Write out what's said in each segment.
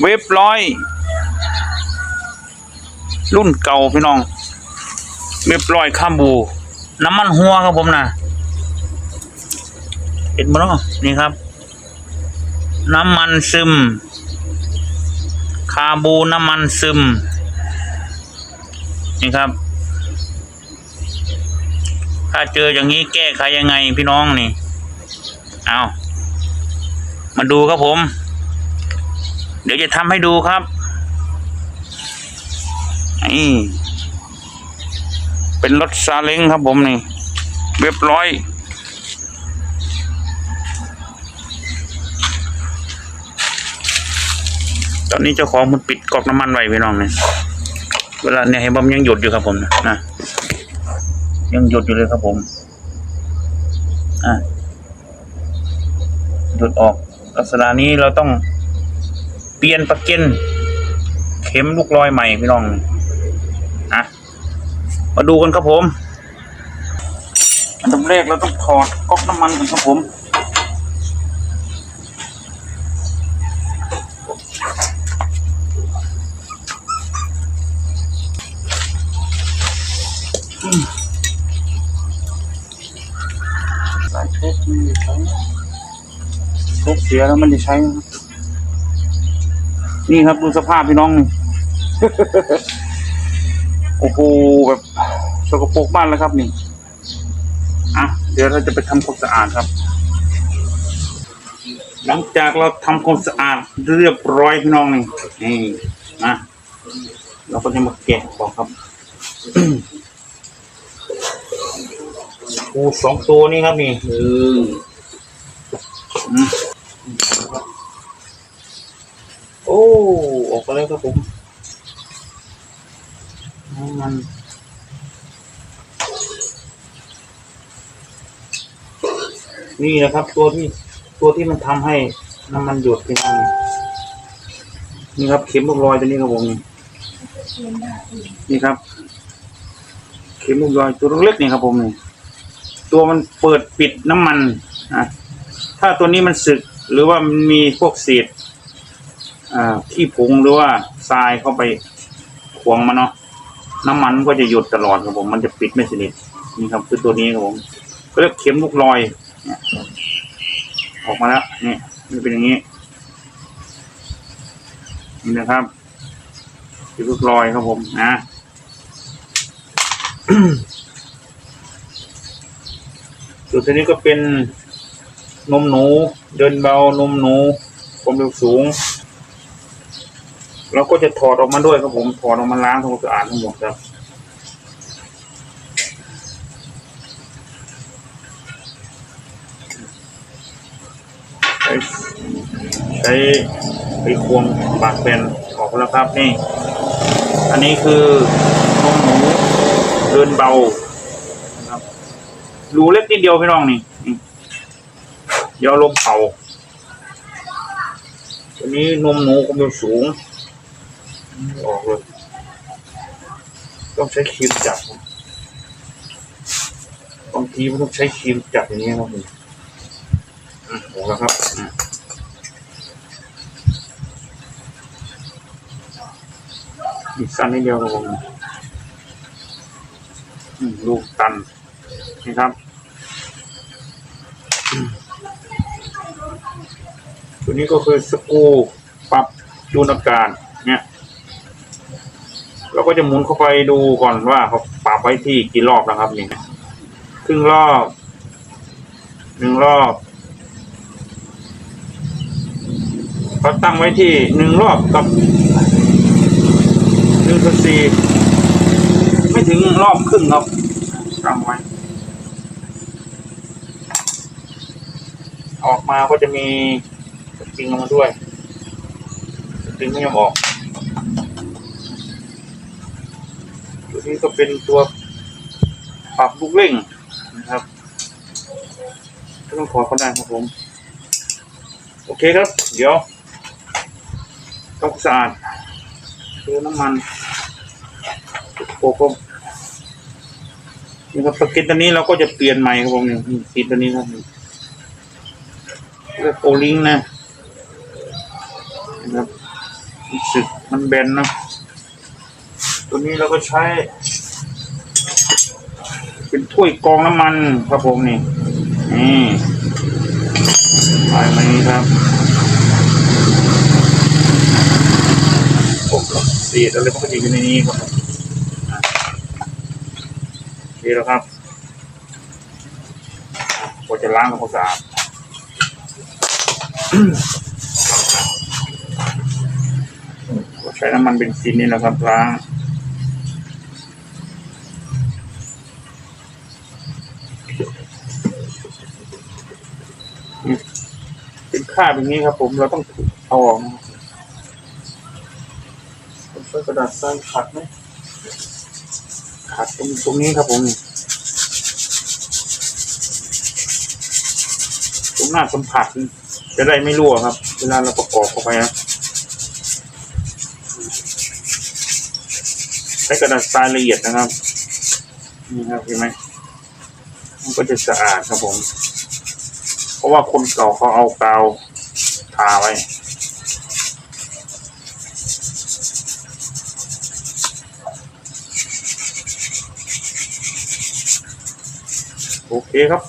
เว็บร้อย รุ่นเก่าพี่น้อง เว็บร้อยข้ามบู น้ำมันหัวครับผมนะเห็นบ่เนาะนี่ครับ น้ำมันซึม คาบูน้ำมันซึม นี่ครับ ถ้าเจออย่างนี้แก้ไขยังไงพี่น้องนี่ เอามาดูครับผม เดี๋ยวจะทำให้ดูครับนี่เป็นรถซาเล้งครับผมนี่เรียบร้อย ตอนนี้เจ้าของมันปิดก๊อกน้ำมันไว้พี่น้องเนี่ยเวลาเนี่ยเห็นบ่มนยังหยุดอยู่ครับผมนะยังหยุดอยู่เลยครับผมอะหยุดออกลักษณะนี้เราต้อง ปลี่ยนประเก็นเข็มลูกลอยใหม่พี่น้องอะมาดูกันครับผมอันดับแรกเราต้องถอดก๊อกน้ำมันกันครับผมสายทุกมันจะใช้ทุกเสียแล้วมันจะใช้ นี่ครับดูสภาพพี่น้องนี่ โอ้โหแบบสกปรกบ้านแล้วครับนี่ อะ เดี๋ยวเราจะไปทำความสะอาดครับ หลังจากเราทำความสะอาดเรียบร้อยพี่น้องนี่ นี่นะเราก็จะมาแกะของครับปูสองตัวนี้ครับนี่หนึ่งอื อ้ออกไปแล้วครับผมน้ำมันนี่นะครับ ตัวที่ตัวที่มันทำให้น้ำมันหยดพี่น้องนี่ครับเข็มลูกรอยตัวนี้ครับผมนี่นี่ครับ เข็มลูกรอยตัวเล็กๆนี่ครับผมนี่ตัวมันเปิดปิดน้ำมันอะถ้าตัวนี้มันสึกหรือว่ามันมีพวกเศษ อ่าที่ผงหรือว่าทรายเข้าไปขวงมันเนาะน้ำมันก็จะหยุดตลอดครับผมมันจะปิดไม่สนิทนี่ครับคือตัวนี้ครับผมก็เรียกเข็มลูกลอยเนี่ยออกมาแล้วนี่มันเป็นอย่างนี้นี่นะครับเข็มลูกลอยครับผมนะส่วนตัวนี้ก็เป็นนมหนู เดินเบานมหนูความเร็วสูง เราก็จะถอดออกมาด้วยครับผมถอดออกมาล้างทำความสะอาดทั้งหมดครับใช้ใช้ไปควงปากเป็นออกแล้วครับนี่ อันนี้คือนมหนูเดินเบานะครับรูเล็กนิดเดียวพี่น้องนี่นี่เดี๋ยวลมเป่าตัวนี้นมหนูความเร็วสูง ออกเลยต้องใช้ครีมจับบางทีมันต้องใช้ครีมจับอย่างนี้ครับผมอืออกแล้วครับอืมอีกสั้นนิดเดียวครับผมอืมลูกตันนี่ครับตัวนี้ก็คือสกูปรับจูนอากาศเนี่ย เราก็จะหมุนเข้าไปดูก่อนว่าเขาปรับไว้ที่กี่รอบนะครับนี่ครึ่งรอบหนึ่งรอบเขาตั้งไว้ที่หนึ่งรอบกับหนึ่งส่วนสี่ไม่ถึงรอบครึ่งครับตั้งไว้ ออกมาก็จะมีสปริงออกมาด้วยสปริงไม่ยอมออก นี้ก็เป็นตัวปรับลูกเร่งนะครับก็ต้องขอเขาได้ครับผม โอเคครับ เดี๋ยวต้องสะอาดคือน้ำมันโปกมนี่ครับสกินตัวนี้เราก็จะเปลี่ยนใหม่ครับผมนี่สกินตัวนี้ครับนี่เรียกโอลิงนะนะครับรู้สึกมันแบนเนอะ ตัวนี้เราก็ใช้ เป็นถ้วยกองน้ำมันครับผมนี่ นี่ไปมานี้ครับผมเศษอะไรพวกนี้อยู่ในนี้ครับผมอะโอเคแล้วครับผมจะล้างทำความสะอาดใช้น้ำมันเบนซินนี่แหละครับล้าง คาบอย่างนี้ครับ ผมเราต้องเอาออกใช้กระดาษทรายขัดไหมขัดตรงตรงนี้ครับผมตรงหน้าสัมผัสจะได้ไม่รั่วครับ เวลาเราประกอบเข้าไปนะใช้กระดาษทรายละเอียดนะครับ นี่ครับเห็นไหมมันก็จะสะอาดครับผมเราะว่าคนเก่าเขาเอากาวทาไว้ โอเคครับ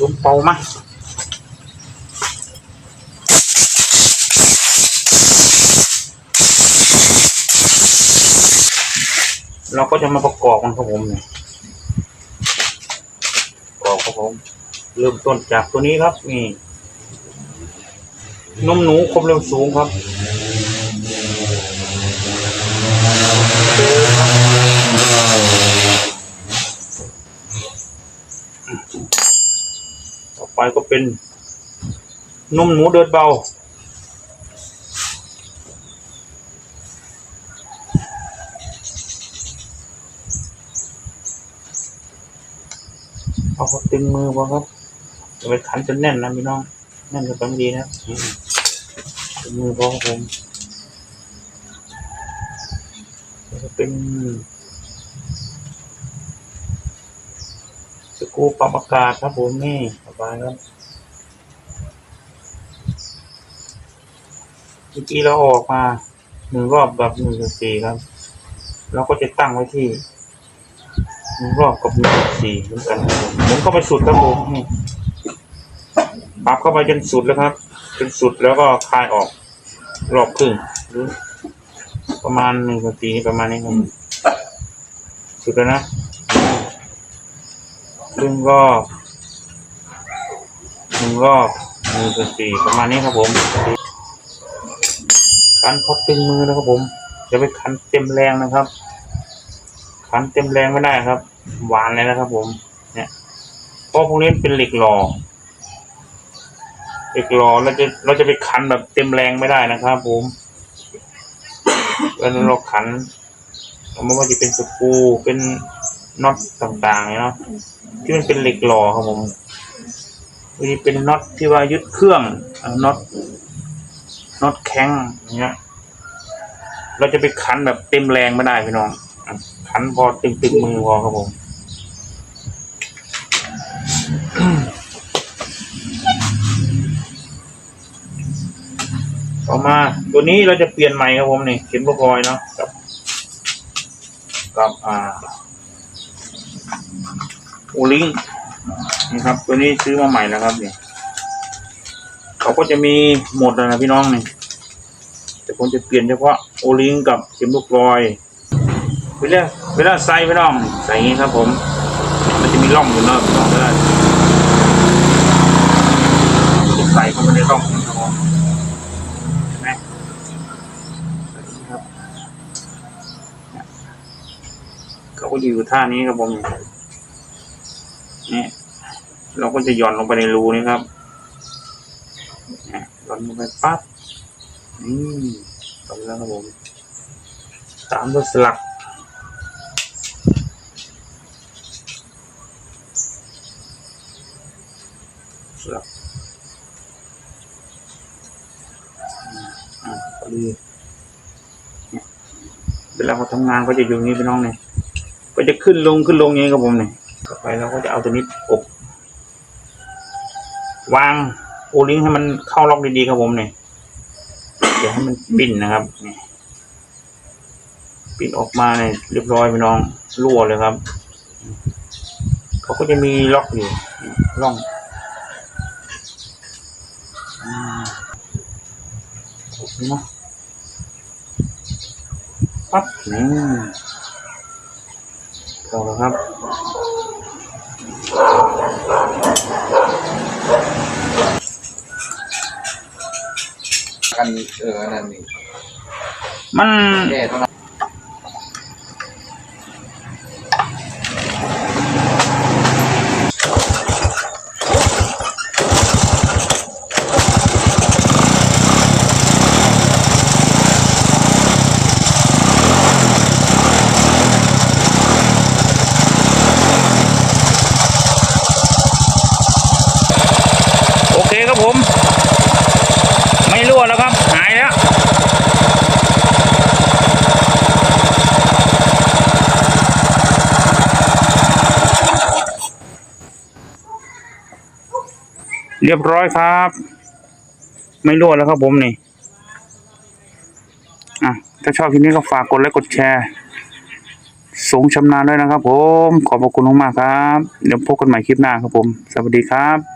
ลมเป่ามา เราก็จะมาประกอบมันครับผมเนี่ยประกอบครับผม เริ่มต้นจากตัวนี้ครับ นี่นมหนูความเร็วสูงครับต่อไปก็เป็นนมหนูเดินเบา อาเขาตึงมือพอครับจะไปขันจนแน่นนะพี่น้องแน่นจะไปไม่ดีนะตึงมือพอครับผมแล้วก็เป็นสกูปรับอากาศครับผมนี่สบายครับเมื่อกี้เราออกมาหนึ่งรอบแบบหนึ่งสี่ครับ เราก็จะตั้งไว้ที่ รอบกับหนึ่งสี่เหมือนกันผมหมุนเข้าไปสุดครับผมปรับเข้าไปจนสุดแล้วครับ จนสุดแล้วก็คลายออก รอบครึ่งหรือประมาณหนึ่งนาทีประมาณนี้ครับสุดแล้วนะครึ่งรอบหนึ่งรอบหนึ่งนาทีประมาณนี้ครับผมคันพอตึงมือนะครับผมจะไปคันเต็มแรงนะครับ ขันเต็มแรงไม่ได้ครับ หวานเลยนะครับผม เนี่ยเพราะพวกนี้เป็นเหล็กหล่อเหล็กหล่อเราจะเราจะไปขันแบบเต็มแรงไม่ได้นะครับผมเวลาเราขันไม่ว่าจะเป็นสกรูเป็นน็อตต่างๆเนาะที่มันเป็นเหล็กหล่อครับผมนี่เป็นน็อตที่ว่ายึดเครื่องน็อตน็อตแข็งเงี้ย เราจะไปขันแบบเต็มแรงไม่ได้พี่น้อง ขันพอตึงตึงมือพอครับผมต่อมาตัวนี้เราจะเปลี่ยนใหม่ครับผมนี่เข็มพลอยเนาะกับกับอ่าโอลิงนี่ครับ ตัวนี้ซื้อมาใหม่แล้วครับเนี่ยเขาก็จะมีหมดแล้วนะพี่น้องนี่แต่ผมจะเปลี่ยนเฉพาะโอลิงกับเข็มลูกลอย เวลาเวลาใส่พี่น้องใส่อย่างนี้ครับผม มันจะมีร่องอยู่เนอะพี่องก็ได้ใส่เข้าไปในร่องนี้ครับผมเห็นไหมแบบนี้ครับเขาก็อยู่ท่านี้ครับผมนี่เราก็จะหย่อนลงไปในรูนี้ครับนี่ยหย่อนลงไปปั๊บอืมตรงแล้วครับผมตามด้วสลัก สลักอืมอ่าพอดีเนี่ยเวลาเขาทำงานก็จะอยู่นี้พี่น้องเนี่ยก็จะขึ้นลงขึ้นลงอย่างนี้ครับผมเนี่ยต่อไปเราก็จะเอาตัวนี้อบวางโอลิงให้มันเข้าล็อกดีๆครับผมเนี่ยเดี๋ยวให้มันปิ้นนะครับปิ้นออกมาเนี่ยเรียบร้อยพี่น้องรั่วเลยครับเขาก็จะมีล็อกอยู่ร่อง เนาะปั๊บนี่พอแล้วครับกันเออนั่นนี่มันแย่ต้องโอเคครับผม ไม่รั่วแล้วครับ หายแล้ว เรียบร้อยครับ ไม่รั่วแล้วครับผมนี่อะถ้าชอบคลิปนี้ก็ฝากกดไลค์กดแชร์สูงชำนาญด้วยนะครับผม ขอบพระคุณมากๆครับ เดี๋ยวพบกันใหม่คลิปหน้าครับผม สวัสดีครับ